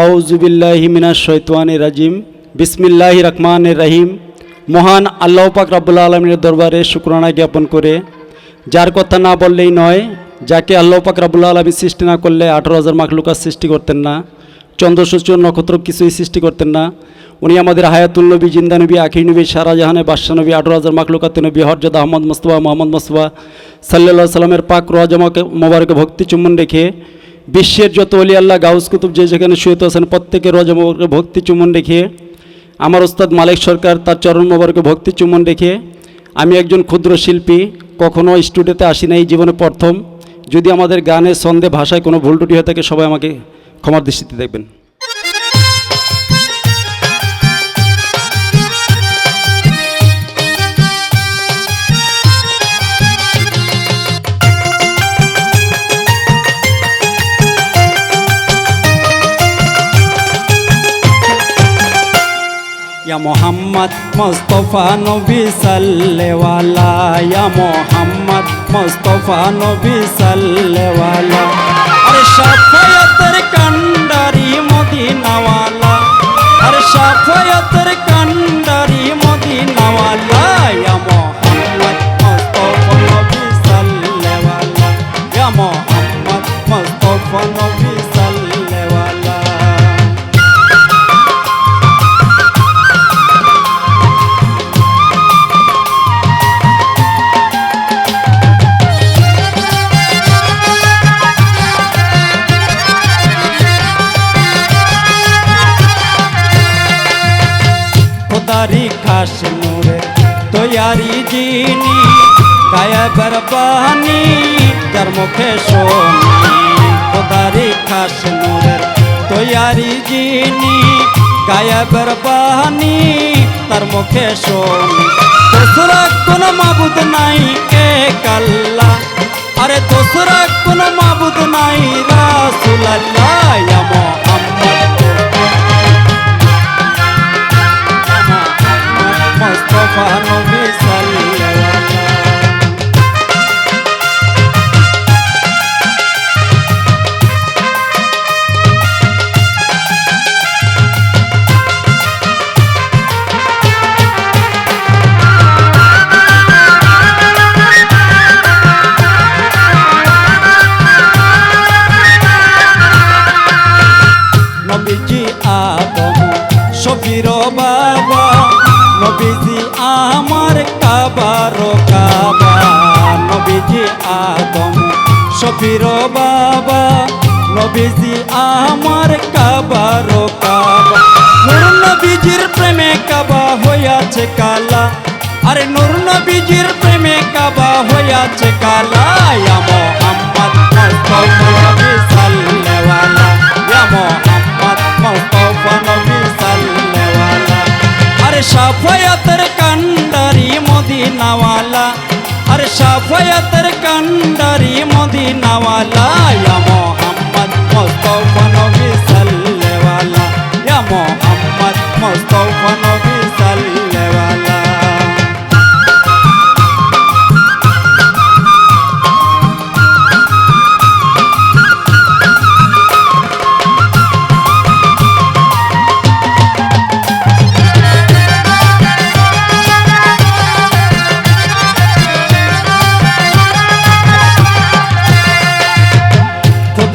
আউজুবিল্লাহি মিনাশ শৈতানির রাজিম। বিসমিল্লাহি রহমানির রহিম। মহান আল্লাহ পাক রাব্বুল আলমীর দরবারে শুক্রানা জ্ঞাপন করে, যার কথা না বললেই নয়, যাকে আল্লাহ পাক রাব্বুল আলমী সৃষ্টি না করলে আঠারো হাজার মাখলুকার সৃষ্টি করতেন না চন্দ্র সূর্য নক্ষত্র কিছুই সৃষ্টি করতেন না। উনি আমাদের হায়াতুল নবী, জিন্দা নবী, আখির নবী সারা জাহানের বাদশাহ নবী, আঠারো হাজার মাখলুকাত নবী হরজাদ আহমদ মুস্তফা, মোহাম্মদ মুস্তফা সাল্লাহ সাল্লামের পাক রজমাকে মোবারকে ভক্তি চুম্বন রেখে বিশ্বের যত অলি আল্লাহ, গাউস কুতুব যে যেখানে শুয়েত আছেন, প্রত্যেকের রজমকে ভক্তি চুমন রেখে, আমার ওস্তাদ মালিক সরকার তার চরণ মোবারকে ভক্তি চুমন রেখে, আমি একজন ক্ষুদ্র শিল্পী কখনও স্টুডিওতে আসি নাই, জীবনে প্রথম। যদি আমাদের গানে, ছন্দে, ভাষায় কোনো ভুল টুটি হয়ে থাকে, সবাই আমাকে ক্ষমার দৃষ্টিতে দেখবেন। ইয়া মোহাম্মদ মোস্তফা নবী সাল্লেওয়ালা ইয়া মোহাম্মদ মোস্তফা নবী সাল্লেওয়ালা। আরে সাফায়াতের কান্ডারি মদিনাওয়ালা। আরে সাফায়াতের খোদারি খাস নূরে তৈয়ারি জিনি, গায়েবের বাহানি, যার মুখে শোনি খোদারি খাস নূরের তৈয়ারি জিনি, গায়েবের বাহানি, তার মুখে শোনি দোসরা কোন মাবুদ নাই কে কাল্লা। আরে দোসরা কোন মাবুদ নাই রাসুলাল্লাহ। ইয়া কাবার কাবা নবীজি আদম, সফির বাবা, নবীজি আমার কাবার কাবা। নূর নবীজির প্রেমে কাবা হইয়াছে কালা, আরে নূর নবীজির প্রেমে কাবা হইয়াছে কালা। মোহাম্মদ মুস্তাফা নবী সাল্লাল্লাহু ইয়া মোহাম্মদ মুস্তাফা নবী সাল্লাল্লাহু আরে সাফায়াতের মদিনাওয়ালা। আর সাফায়াতের কান্ডারি মদিনাওয়ালা। ইয়া মোহাম্মদ মোস্তফা নবী সাল্লেওয়ালা ইয়া মোহাম্মদ মোস্তফা নবী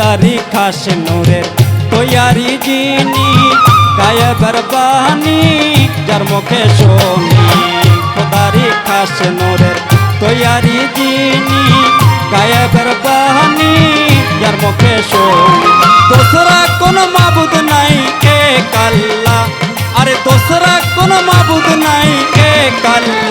খোদারি খাস নূরের তৈয়ারি জিনি গায়েবের বাহানি যার মুখে শোনি। খোদারি খাস নূরের তৈয়ারি জিনি গায়েবের বাহানি যার মুখে শোনি। দোসরা কোন মাবুদ নাই কে কাল্লা, আরে দোসরা কোন মাবুদ নাই কে কাল্লা।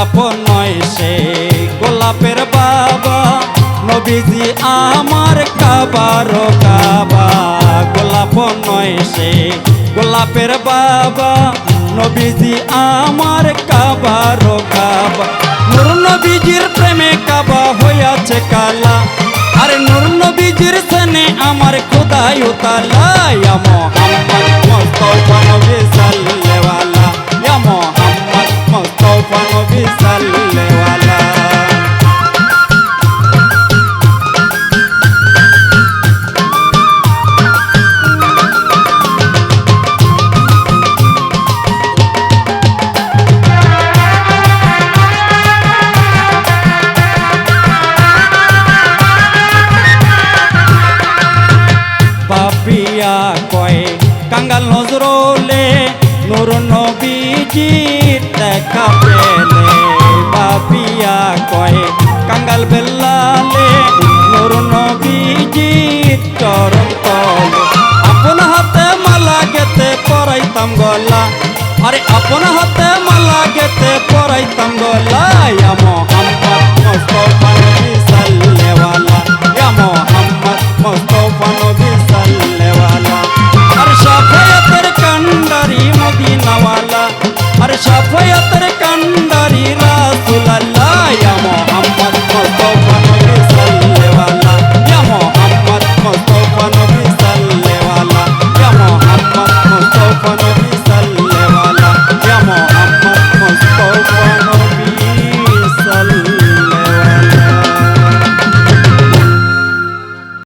গোলাপ নয় সে, গোলাপের বাবা। নবীজি আমার কাবার কাবা। গোলাপ নয় সে, গোলাপের বাবা। নবীজি আমার কাবার কাবা। নূর নবীজির প্রেমে কাবা হইয়াছে কালা। আরে নূর নবীজির সনে আমার খোদাই উতালা ইয়া কাঙ্গাল বেলালে নুর নবীজির চরণ তলে আপন হাতে মালা গেতে পরাইতাম গলা। আরে, আপন হাতে মালা গেতে পরাইতাম গলা।